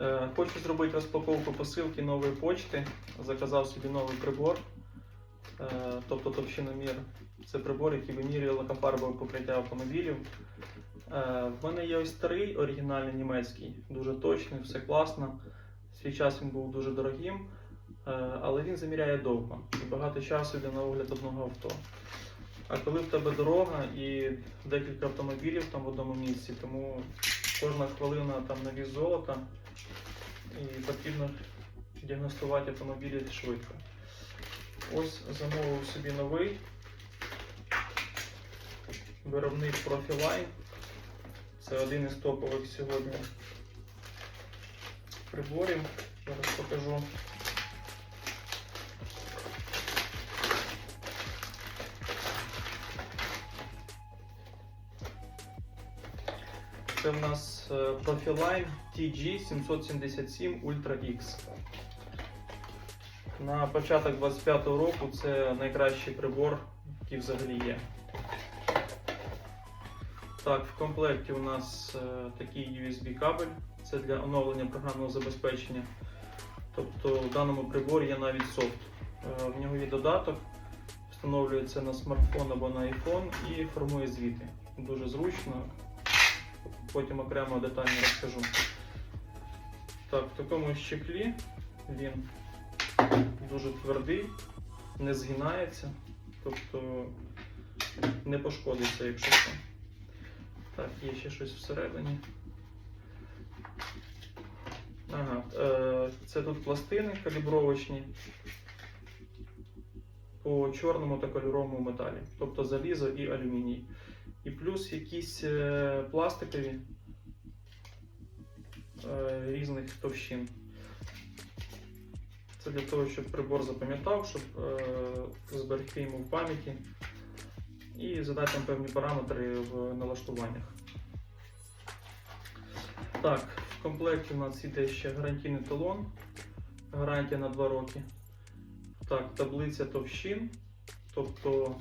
Е, Хочу зробити розпаковку посилки нової почти. Заказав собі новий прибор, е, тобто товщиномір. Це прибор, який вимірює лакофарбове покриття автомобілів. Е, В мене є ось старий оригінальний німецький, дуже точний, все класно. Свій час він був дуже дорогим, але він заміряє довго і багато часу йде на огляд одного авто. А коли в тебе дорога і декілька автомобілів там в одному місці, тому кожна хвилина там на віз золота і потрібно діагностувати автомобілі швидко. Ось замовив собі новий виробник Profiline. Це один із топових сьогодні приборів. Зараз покажу. Це в нас е, Profiline TG777 Ultra X. На початок 25-го року це найкращий прибор, який взагалі є. Так, в комплекті у нас е, такий USB кабель, це для оновлення програмного забезпечення. Тобто в даному приборі є навіть софт. Е, в нього є додаток, встановлюється на смартфон або на iPhone і формує звіти. Дуже зручно. Потім окремо детально розкажу. Так, в такому щеклі він дуже твердий, не згинається, тобто не пошкодиться, якщо що. Так, є ще щось всередині. Ага, е, це тут пластини калібровочні по чорному та кольоровому металі, тобто залізо і алюміній. І плюс якісь е, пластикові е, різних товщин. Це для того, щоб прибор запам'ятав, щоб е, зберегти йому в пам'яті і задати там певні параметри в налаштуваннях. Так, в комплекті у нас йде ще гарантійний талон, гарантія на 2 роки. Так, таблиця товщин, тобто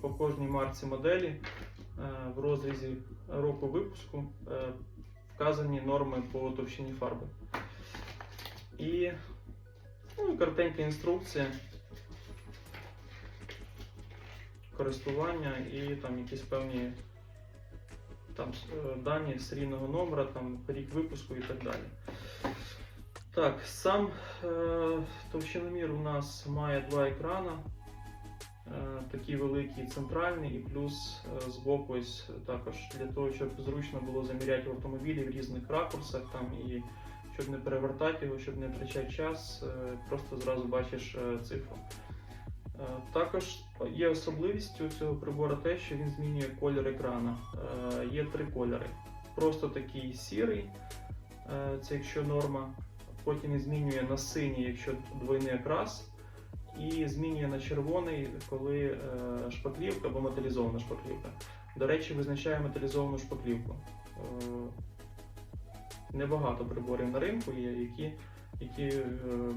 по кожній марці моделі в розрізі року випуску е, вказані норми по товщині фарби. І, ну, коротенька інструкція користування і там якісь певні там, е, дані серійного номера, там, рік випуску і так далі. Так, сам е, товщиномір у нас має два екрана. Е, такий великий центральний і плюс е, збоку ось також для того, щоб зручно було заміряти в автомобілі в різних ракурсах там і щоб не перевертати його, щоб не втрачати час, е, просто зразу бачиш цифру. Також є особливістю цього прибору те, що він змінює колір екрана. Є три кольори. Просто такий сірий, це якщо норма, потім він змінює на синій, якщо двойний окрас, і змінює на червоний, коли е, шпаклівка або металізована шпаклівка. До речі, визначає металізовану шпаклівку. Е, Небагато приборів на ринку є, які, які е,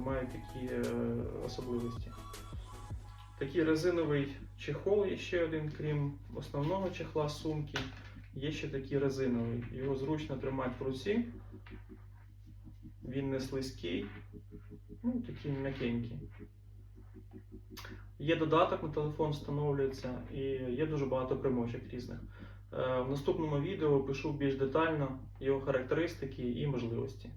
мають такі особливості. Такий резиновий чехол є ще один, крім основного чехла сумки. Є ще такий резиновий. Його зручно тримати в руці. Він не слизький, ну такий м'якенький. Є додаток на телефон, встановлюється, і є дуже багато примочок різних. Е, В наступному відео пишу більш детально його характеристики і можливості.